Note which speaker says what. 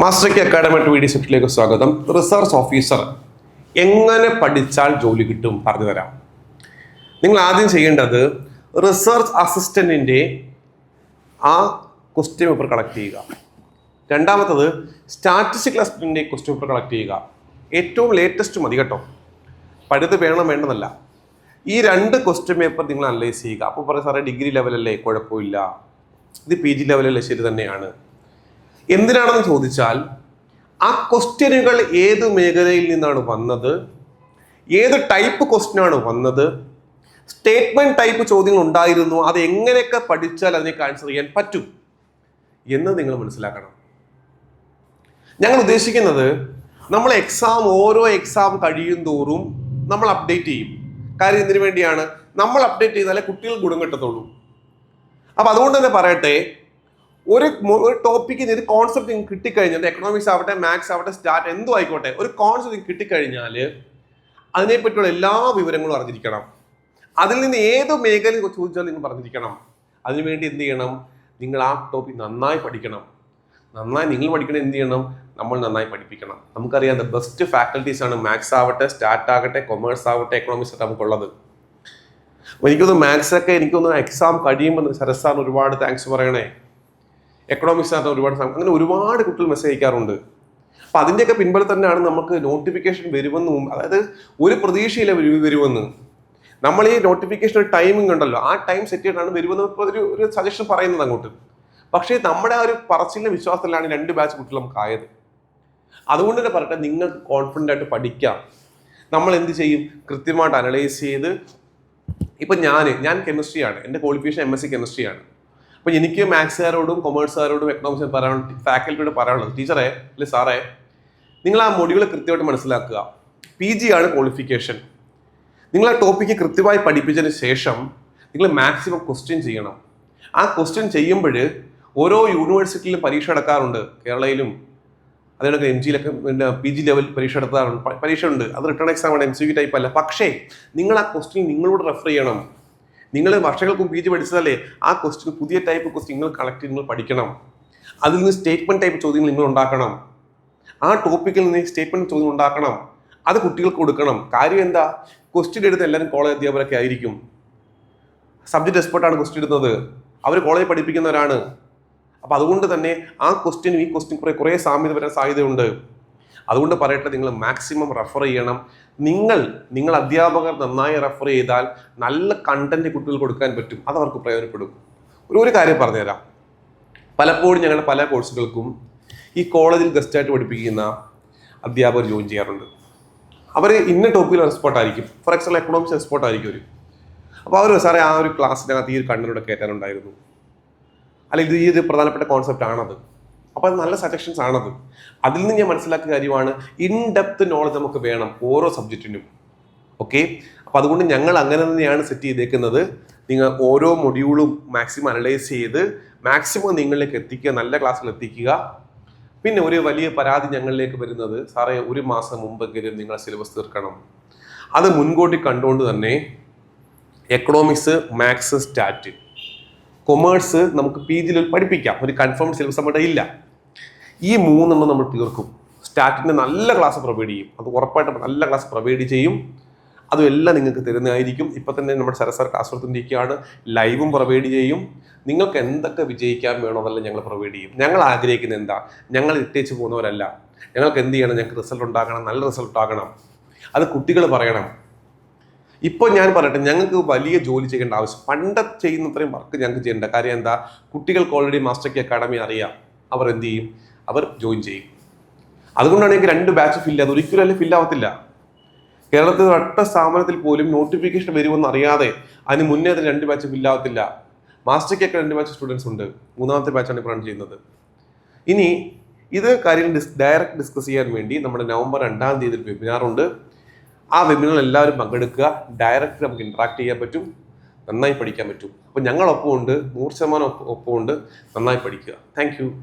Speaker 1: മാസ്റ്റർക്ക് academy video സെറ്റിലേക്ക് സ്വാഗതം. Research officer എങ്ങനെ പഠിച്ചാൽ ജോലി കിട്ടും പറഞ്ഞു തരാം. നിങ്ങൾ ആദ്യം ചെയ്യേണ്ടത് റിസർച്ച് അസിസ്റ്റന്റിന്റെ ആ ക്വസ്റ്റ്യൻ പേപ്പർ കളക്ട് ചെയ്യുക. രണ്ടാമത്തത് സ്റ്റാറ്റിസ്റ്റിക്കൽ അസിസ്റ്റന്റിന്റെ ക്വസ്റ്റ്യൻ പേപ്പർ കളക്ട് ചെയ്യുക. ഏറ്റവും ലേറ്റസ്റ്റ് മതി കേട്ടോ. പഴുത് വേണം വേണ്ടതല്ല. ഈ രണ്ട് ക്വസ്റ്റ്യൻ പേപ്പർ നിങ്ങൾ അനലൈസ് ചെയ്യുക. അപ്പോൾ പറയും സാറേ ഡിഗ്രി ലെവലല്ലേ കുഴപ്പമില്ല. ഇത് പി ജി ലെവലല്ലേ ശരി തന്നെയാണ്. എന്തിനാണെന്ന് ചോദിച്ചാൽ ആ ക്വസ്റ്റ്യനുകൾ ഏത് മേഖലയിൽ നിന്നാണ് വന്നത്? ഏത് ടൈപ്പ് ക്വസ്റ്റ്യനാണ് വന്നത്? സ്റ്റേറ്റ്മെന്റ് ടൈപ്പ് ചോദ്യങ്ങൾ ഉണ്ടായിരുന്നു. അത് എങ്ങനെയൊക്കെ പഠിച്ചാൽ അതിനേക്ക് ആൻസർ ചെയ്യാൻ പറ്റും എന്ന് നിങ്ങൾ മനസ്സിലാക്കണം. ഞങ്ങൾ ഉദ്ദേശിക്കുന്നത് നമ്മൾ എക്സാം ഓരോ എക്സാം കഴിയും തോറും നമ്മൾ അപ്ഡേറ്റ് ചെയ്യും. കാര്യം ഇതിനു വേണ്ടിയാണ്. നമ്മൾ അപ്ഡേറ്റ് ചെയ്താലേ കുട്ടികൾ ഗുണം കിട്ടത്തുള്ളൂ. അപ്പൊ അതുകൊണ്ട് തന്നെ പറയട്ടെ ഒരു ഒരു ടോപ്പിക്ക് ഒരു കോൺസെപ്റ്റ് നിങ്ങൾക്ക് കിട്ടിക്കഴിഞ്ഞാൽ എക്കണോമിക്സ് ആവട്ടെ മാത്സ് ആവട്ടെ സ്റ്റാർട്ട് എന്തോ ആയിക്കോട്ടെ ഒരു കോൺസെപ്റ്റ് കിട്ടിക്കഴിഞ്ഞാൽ അതിനെപ്പറ്റിയുള്ള എല്ലാ വിവരങ്ങളും അറിഞ്ഞിരിക്കണം. അതിൽ നിന്ന് ഏത് മേഖല ചോദിച്ചാലും നിങ്ങൾ പറഞ്ഞിരിക്കണം. അതിനുവേണ്ടി എന്ത് ചെയ്യണം? നിങ്ങൾ ആ ടോപ്പിക് നന്നായി പഠിക്കണം. നന്നായി നിങ്ങൾ പഠിക്കണം എന്ത് ചെയ്യണം? നമ്മൾ നന്നായി പഠിപ്പിക്കണം. നമുക്കറിയാം ദ ബെസ്റ്റ് ഫാക്കൽറ്റീസ് ആണ് മാത്സ് ആവട്ടെ സ്റ്റാർട്ട് ആകട്ടെ കൊമേഴ്സ് ആവട്ടെ എക്കണോമിക്സ് ആകട്ടെ നമുക്കുള്ളത് എനിക്കൊന്ന് മാത്സൊക്കെ എനിക്കൊന്ന് എക്സാം കഴിയുമ്പോൾ സാറിന് ഒരുപാട് താങ്ക്സ് പറയണേ. എക്കണോമിക്സ് ആകാത്ത ഒരുപാട് അങ്ങനെ ഒരുപാട് കുട്ടികൾ മെസ്സേജ് അയക്കാറുണ്ട്. അപ്പൊ അതിന്റെയൊക്കെ പിൻബലം തന്നെയാണ് നമുക്ക് നോട്ടിഫിക്കേഷൻ വരുമെന്ന് അതായത് ഒരു പ്രതീക്ഷയില്ല വരു- വരുമെന്ന് നമ്മൾ ഈ നോട്ടിഫിക്കേഷൻ ഒരു ടൈമിംഗ് ഉണ്ടല്ലോ ആ ടൈം സെറ്റ് ചെയ്തിട്ടാണ് വരുമെന്ന് ഇപ്പോൾ ഒരു ഒരു സജഷൻ പറയുന്നത് അങ്ങോട്ട്. പക്ഷേ നമ്മുടെ ആ ഒരു പറച്ചിലിന്റെ വിശ്വാസത്തിലാണ് രണ്ട് ബാച്ച് കുട്ടികൾ നമുക്ക് ആയത്. അതുകൊണ്ട് തന്നെ പറയട്ടെ നിങ്ങൾക്ക് കോൺഫിഡന്റ് ആയിട്ട് പഠിക്കാം. നമ്മൾ എന്ത് ചെയ്യും? കൃത്യമായിട്ട് അനലൈസ് ചെയ്ത് ഇപ്പം ഞാൻ ഞാൻ കെമിസ്ട്രിയാണ് എന്റെ ക്വാളിഫിക്കേഷൻ എം എസ് സി കെമിസ്ട്രിയാണ് അപ്പം എനിക്ക് മാത്സുകാരോടും കൊമേഴ്സുകാരോടും എക്കണോമിക്സ് പറയാൻ ഫാക്കൽറ്റിയോട് പറയാനുള്ളത് ടീച്ചറെ അല്ലെ സാറേ നിങ്ങൾ ആ മൊഡ്യൂൾ കൃത്യമായിട്ട് മനസ്സിലാക്കുക. പി ജി ആണ് ക്വാളിഫിക്കേഷൻ നിങ്ങൾ ആ ടോപ്പിക്ക് കൃത്യമായി പഠിപ്പിച്ചതിന് ശേഷം നിങ്ങൾ മാക്സിമം ക്വസ്റ്റ്യൻ ചെയ്യണം. ആ ക്വസ്റ്റ്യൻ ചെയ്യുമ്പോൾ ഓരോ യൂണിവേഴ്സിറ്റിയിലും പരീക്ഷ നടക്കാറുണ്ട്. കേരളയിലും അതിനൊക്കെ എം ജിയിലൊക്കെ പിന്നെ പി ജി ലെവൽ പരീക്ഷ നടത്താറുണ്ട്. പരീക്ഷ ഉണ്ട് അത് റിട്ടേൺ എക്സാം ആണ് എം സി ടൈപ്പ് അല്ല. പക്ഷേ നിങ്ങൾ ആ ക്വസ്റ്റ്യൻ നിങ്ങളോട് റെഫർ ചെയ്യണം. നിങ്ങൾ വർഷങ്ങൾക്ക് പി ജി പഠിച്ചതല്ലേ? ആ ക്വസ്റ്റ്യൻ പുതിയ ടൈപ്പ് ക്വസ്റ്റ്യൻ നിങ്ങൾ കളക്ട് ചെയ്ത് നിങ്ങൾ പഠിക്കണം. അതിൽ നിന്ന് സ്റ്റേറ്റ്മെന്റ് ടൈപ്പ് ചോദ്യങ്ങൾ നിങ്ങൾ ഉണ്ടാക്കണം. ആ ടോപ്പിക്കിൽ നിന്ന് സ്റ്റേറ്റ്മെന്റ് ചോദ്യം ഉണ്ടാക്കണം. അത് കുട്ടികൾക്ക് കൊടുക്കണം. കാര്യം എന്താ? ക്വസ്റ്റ്യൻ എടുത്ത് എല്ലാവരും കോളേജ് അധ്യാപകരൊക്കെ ആയിരിക്കും. സബ്ജക്ട് എക്സ്പെർട്ടാണ് ക്വസ്റ്റ്യൻ ഇടുന്നത് അവർ കോളേജ് പഠിപ്പിക്കുന്നവരാണ്. അപ്പോൾ അതുകൊണ്ട് തന്നെ ആ ക്വസ്റ്റ്യനും ഈ ക്വസ്റ്റ്യൻ കുറേ കുറേ സാമ്യത വരാൻ സാധ്യതയുണ്ട്. അതുകൊണ്ട് പറയട്ടെ നിങ്ങൾ മാക്സിമം റെഫർ ചെയ്യണം. നിങ്ങൾ നിങ്ങൾ അധ്യാപകർ നന്നായി റെഫർ ചെയ്താൽ നല്ല കണ്ടന്റ് കുട്ടികൾക്ക് കൊടുക്കാൻ പറ്റും. അത് അവർക്ക് പ്രയോജനപ്പെടും. ഒരു ഒരു കാര്യം പറഞ്ഞുതരാം. പലപ്പോഴും ഞങ്ങളുടെ പല കോഴ്സുകൾക്കും ഈ കോളേജിൽ ഗസ്റ്റായിട്ട് പഠിപ്പിക്കുന്ന അധ്യാപകർ ജോയിൻ ചെയ്യാറുണ്ട്. അവർ ഇന്ന ടോപ്പിൽ എക്സ്പോർട്ട് ആയിരിക്കും. ഫോർ എക്സാമ്പിൾ എക്കണോമിക്സ് എക്സ്പോർട്ട് ആയിരിക്കും അവർ അപ്പോൾ അവർ സാറേ ആ ഒരു ക്ലാസ്സിനകത്ത് ഈ ഒരു കണ്ണിലൂടെ കയറ്റാനുണ്ടായിരുന്നു. അല്ലെങ്കിൽ ഈ ഒരു പ്രധാനപ്പെട്ട കോൺസെപ്റ്റ് ആണത്. അപ്പോൾ അത് നല്ല സജഷൻസ് ആണത്. അതിൽ നിന്ന് ഞാൻ മനസ്സിലാക്കിയ കാര്യമാണ് ഇൻ ഡെപ്ത് നോളജ് നമുക്ക് വേണം ഓരോ സബ്ജക്റ്റിനും ഓക്കെ അപ്പോൾ അതുകൊണ്ട് ഞങ്ങൾ അങ്ങനെ തന്നെയാണ് സെറ്റ് ചെയ്തേക്കുന്നത്. നിങ്ങൾ ഓരോ മൊഡ്യൂളും മാക്സിമം അനലൈസ് ചെയ്ത് മാക്സിമം നിങ്ങളിലേക്ക് എത്തിക്കുക നല്ല ക്ലാസ്സിൽ എത്തിക്കുക. പിന്നെ ഒരു വലിയ പരാതി ഞങ്ങളിലേക്ക് വരുന്നത് സാറേ ഒരു മാസം മുമ്പെങ്കിലും നിങ്ങൾ സിലബസ് തീർക്കണം. അത് മുൻകൂട്ടി കണ്ടുകൊണ്ട് തന്നെ എക്കണോമിക്സ് മാത്സ് സ്റ്റാറ്റ് കൊമേഴ്സ് നമുക്ക് പി ജിയിൽ പഠിപ്പിക്കാം. ഒരു കൺഫേം സിലബസ് നമ്മുടെ ഇല്ല. ഈ മൂന്നെണ്ണം നമ്മൾ തീർക്കും. സ്റ്റാറ്റിന്റെ നല്ല ക്ലാസ് പ്രൊവൈഡ് ചെയ്യും. അത് ഉറപ്പായിട്ടും നല്ല ക്ലാസ് പ്രൊവൈഡ് ചെയ്യും. അതുമെല്ലാം നിങ്ങൾക്ക് തരുന്നതായിരിക്കും. ഇപ്പം തന്നെ നമ്മുടെ സരസർ കൊടുത്തിരിക്കുകയാണ് ലൈവും പ്രൊവൈഡ് ചെയ്യും. നിങ്ങൾക്ക് എന്തൊക്കെ വിജയിക്കാൻ വേണോ അതെല്ലാം ഞങ്ങൾ പ്രൊവൈഡ് ചെയ്യും. ഞങ്ങൾ ആഗ്രഹിക്കുന്നത് എന്താ? ഞങ്ങൾ ഇട്ടേച്ച് പോകുന്നവരല്ല. ഞങ്ങൾക്ക് എന്ത് ചെയ്യണം? ഞങ്ങൾക്ക് റിസൾട്ട് ഉണ്ടാക്കണം നല്ല റിസൾട്ട് ആകണം. അത് കുട്ടികൾ പറയണം. ഇപ്പോൾ ഞാൻ പറയട്ടെ ഞങ്ങൾക്ക് വലിയ ജോലി ചെയ്യേണ്ട ആവശ്യം പണ്ട് ചെയ്യുന്നത്രയും വർക്ക് ഞങ്ങൾക്ക് ചെയ്യേണ്ട. കാര്യം എന്താ? കുട്ടികൾക്ക് ഓൾറെഡി മാസ്റ്റർ കി അക്കാഡമി അറിയാം. അവർ എന്ത് ചെയ്യും? അവർ ജോയിൻ ചെയ്യും. അതുകൊണ്ടാണ് എനിക്ക് രണ്ട് ബാച്ച് ഫില്ല് അത് ഒരിക്കലും അല്ലെ ഫില്ല് ആവത്തില്ല? കേരളത്തിൽ ഒറ്റ സ്ഥാപനത്തിൽ പോലും നോട്ടിഫിക്കേഷൻ വരുമെന്ന് അറിയാതെ അതിന് മുന്നേ അതിന് രണ്ട് ബാച്ച് ഫില്ല് ആവത്തില്ല. മാസ്റ്റർ കി രണ്ട് ബാച്ച് സ്റ്റുഡൻസ് ഉണ്ട്. മൂന്നാമത്തെ ബാച്ചാണ് ഇപ്പോൾ റൺ ചെയ്യുന്നത്. ഇനി ഇത് കാര്യം ഡിസ് ഡയറക്റ്റ് ഡിസ്കസ് ചെയ്യാൻ വേണ്ടി നമ്മുടെ നവംബർ രണ്ടാം തീയതി ഉണ്ട്. ആ വെബിനാറിൽ എല്ലാവരും പങ്കെടുക്കുക. ഡയറക്റ്റ് നമുക്ക് ഇന്ററാക്ട് ചെയ്യാൻ പറ്റും. നന്നായി പഠിക്കാൻ പറ്റും. അപ്പോൾ ഞങ്ങളൊപ്പം ഉണ്ട് നൂറ് ശതമാനം ഒപ്പം ഉണ്ട് നന്നായി പഠിക്കുക. താങ്ക്